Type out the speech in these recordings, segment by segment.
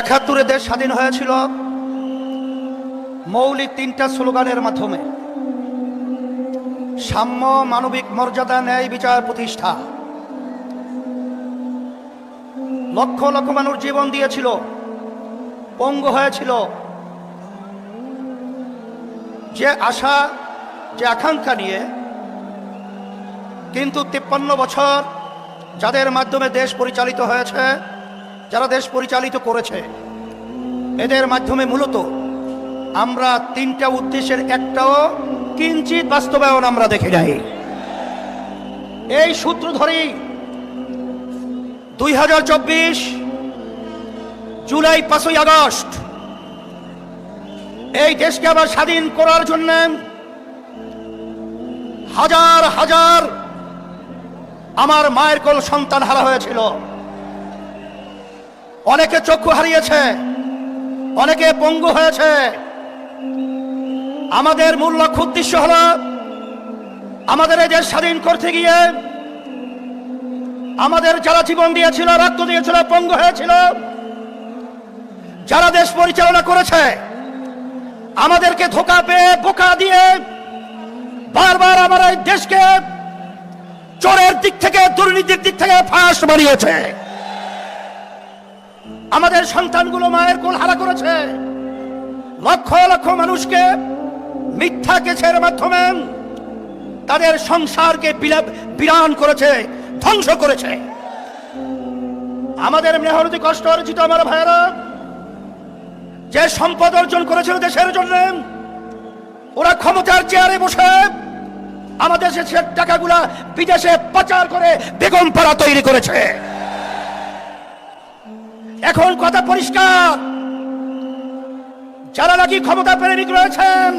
একাত্তরে দেশ স্বাধীন হয়েছিল। মৌলিক তিনটা স্লোগানের মাধ্যমে। সাম্য, মানবিক মর্যাদা, ন্যায় বিচার প্রতিষ্ঠা। লক্ষ লক্ষ মানুষ জীবন দিয়েছিল, পঙ্গ হয়েছিল। যে আশা, যে আকাঙ্ক্ষা নিয়ে কিন্তু তিপ্পান্ন বছর যাদের মাধ্যমে দেশ পরিচালিত হয়েছে যারা দেশ পরিচালিত করেছে, এদের মাধ্যমে মূলত আমরা তিনটা উদ্দেশ্যের একটাও কিঞ্চিত বাস্তবায়ন আমরা দেখে যাই এই সূত্র ধরেই দুই হাজার চব্বিশ জুলাই পাঁচই আগস্ট এই দেশকে আবার স্বাধীন করার জন্য হাজার হাজার আমার মায়ের কোল সন্তান হারা হয়েছিল। অনেকে চক্ষু হারিয়েছে, অনেকে পঙ্গু হয়েছে। আমাদের মূল লক্ষ্য, উদ্দেশ্য হল আমাদের এই দেশ স্বাধীন করতে গিয়ে আমাদের যারা জীবন দিয়েছিল, রক্ত দিয়েছিল, পঙ্গু হয়েছিল, যারা দেশ পরিচালনা করেছে, আমাদেরকে ধোকা পেয়ে, বোকা দিয়ে বারবার আমার এই দেশকে চোরের দিক থেকে, দুর্নীতির দিক থেকে ফাঁস বানিয়েছে। আমাদের সন্তানগুলো মায়ের কোল হারা করেছে। লক্ষ লক্ষ মানুষকে মিথ্যা কেছের মাধ্যমে তাদের সংসারকে বিরান করেছে, ধ্বংস করেছে। আমাদের মেহনতি কষ্ট অর্জিত আমার ভাইয়েরা, যে সম্পদ অর্জন করেছিল দেশের জন্য, ওরা ক্ষমতার চেয়ারে বসে আমাদের দেশের টাকাগুলা বিদেশে পাচার করে বেগম পাড়া তৈরি করেছে। এখন কথা পরিষ্কার। যারা নাকি ক্ষমতা প্রেমিক রয়েছেন,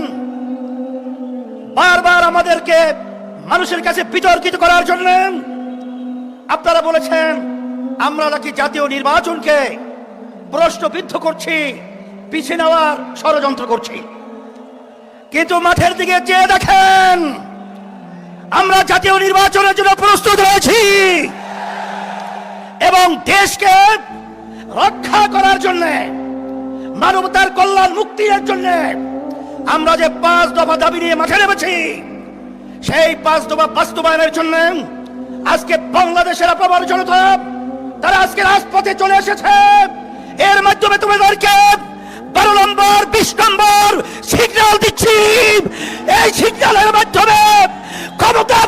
বারবার আমাদেরকে মানুষের কাছে বিতর্কিত করার জন্য আপনারা বলেছেন, আমরা নাকি জাতীয় নির্বাচনকে প্রশ্নবিদ্ধ করছি, পিছিয়ে নেওয়ার ষড়যন্ত্র করছি। কিন্তু মাঠের দিকে চেয়ে দেখেন, আমরা জাতীয় নির্বাচনের জন্য প্রস্তুত রয়েছি। এবং দেশকে রক্ষা করার জন্য, মানবতার কল্যাণ মুক্তির জন্য আমরা যে পাঁচ দফা দাবি নিয়ে মাঠে নেমেছি, সেই পাঁচ দফা বাস্তবায়নের জন্য আজকে বাংলাদেশের আপামার জনতা, তারা আজকে রাজপথে চলে এসেছে। এর মাধ্যমে তোমাদেরকে বারো নম্বর, বিশ নম্বর সিগন্যাল দিচ্ছি। এই সিগন্যালের মাধ্যমে ক্ষমতা